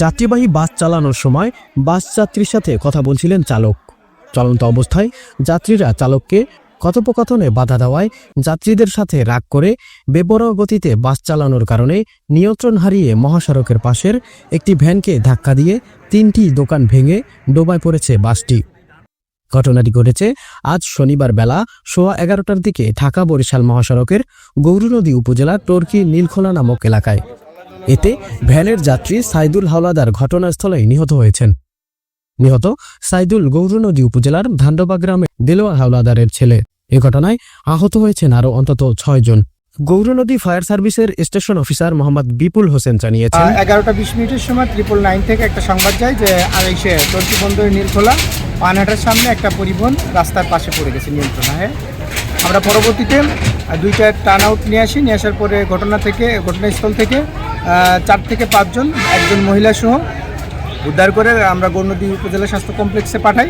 যাত্রীবাহী বাস চালানোর সময় বাস যাত্রীর সাথে কথা বলছিলেন চালক। চলন্ত অবস্থায় যাত্রীরা চালককে কথোপকথনে বাধা দেওয়ায় যাত্রীদের সাথে রাগ করে বেপরোয়া গতিতে বাস চালানোর কারণে নিয়ন্ত্রণ হারিয়ে মহাসড়কের পাশের একটি ভ্যানকে ধাক্কা দিয়ে তিনটি দোকান ভেঙে ডোবায় পড়েছে বাসটি। ঘটনাটি ঘটেছে আজ শনিবার বেলা সোয়া এগারোটার দিকে ঢাকা বরিশাল মহাসড়কের গৌরনদী উপজেলার টর্কি নীলখোলা নামক এলাকায়। এতে ভ্যানের যাত্রী সাইদুল হাওলাদার ঘটনাস্থলেই নিহত হয়েছেন। নিহত সাইদুল গৌরনদী উপজেলার ধান্ডবা গ্রামে দেলোয়ার হাওলাদারের ছেলে। এ ঘটনায় আহত হয়েছেন আরও অন্তত ছয়জন গৌরনদী ফায়ার সার্ভিসের স্টেশন অফিসার মোহাম্মদ বিপুল হোসেন জানিয়েছেন এগারোটা বিশ মিনিটের সময় ট্রিপল নাইন থেকে একটা সংবাদ যায় যে আড়াইশে টর্কি বন্দর নীলখোলা পানহাটার সামনে একটা পরিবহন রাস্তার পাশে পড়ে গেছে নিয়ন্ত্রণ হয়ে, আমরা পরবর্তীতে দুইটা টার্ন আউট নিয়ে আসি। নিয়ে আসার পরে ঘটনা থেকে, ঘটনাস্থল থেকে চার থেকে পাঁচজন একজন মহিলা সহ উদ্ধার করে আমরা গৌরনদী উপজেলা স্বাস্থ্য কমপ্লেক্সে পাঠাই।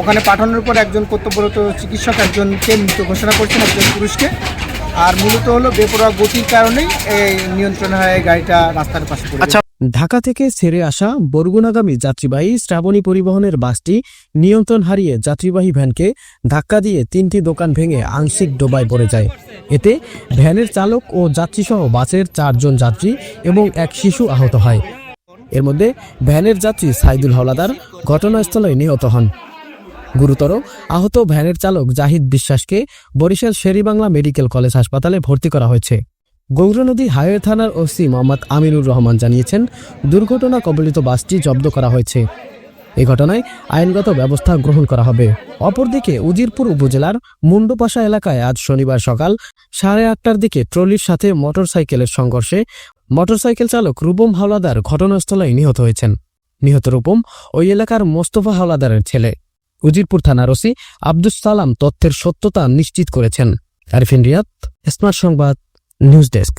ওখানে পাঠানোর পর একজন কর্তব্যরত চিকিৎসক একজনকে মৃত ঘোষণা করছেন, একজন পুরুষকে। আর মূলত হলো বেপরোয়া গতির কারণেই নিয়ন্ত্রণ হয়ে গাড়িটা রাস্তার পাশে আচ্ছা ঢাকা থেকে ছেড়ে আসা বরগুনাগামী যাত্রীবাহী শ্রাবণী পরিবহনের বাসটি নিয়ন্ত্রণ হারিয়ে যাত্রীবাহী ভ্যানকে ধাক্কা দিয়ে তিনটি দোকান ভেঙে আংশিক ডোবায় পড়ে যায়। এতে ভ্যানের চালক ও যাত্রীসহ বাসের চারজন যাত্রী এবং এক শিশু আহত হয়। এর মধ্যে ভ্যানের যাত্রী সাইদুল হলাদার ঘটনাস্থলে নিহত হন। গুরুতর আহত ভ্যানের চালক জাহিদ বিশ্বাসকে বরিশাল শেরিবাংলা মেডিকেল কলেজ হাসপাতালে ভর্তি করা হয়েছে। গৌরনদী হাইওয়ে থানার ওসি মোহাম্মদ আমিনুর রহমান জানিয়েছেন, দুর্ঘটনা কবলিত বাসটি জব্দ করা হয়েছে। এ ঘটনায় আইনগত ব্যবস্থা গ্রহণ করা হবে। অপরদিকে উজিরপুর উপজেলার মুন্ডপাশা এলাকায় আজ শনিবার সকাল সাড়ে আটটার দিকে ট্রলির সাথে মোটরসাইকেলের সংঘর্ষে মোটরসাইকেল চালক রূপম হাওলাদার ঘটনাস্থলে নিহত হয়েছেন। নিহত রূপম ওই এলাকার মোস্তফা হাওলাদারের ছেলে। উজিরপুর থানার ওসি আব্দুস সালাম তথ্যের সত্যতা নিশ্চিত করেছেন। Arifin Riyad, smart Sangbad, news desk.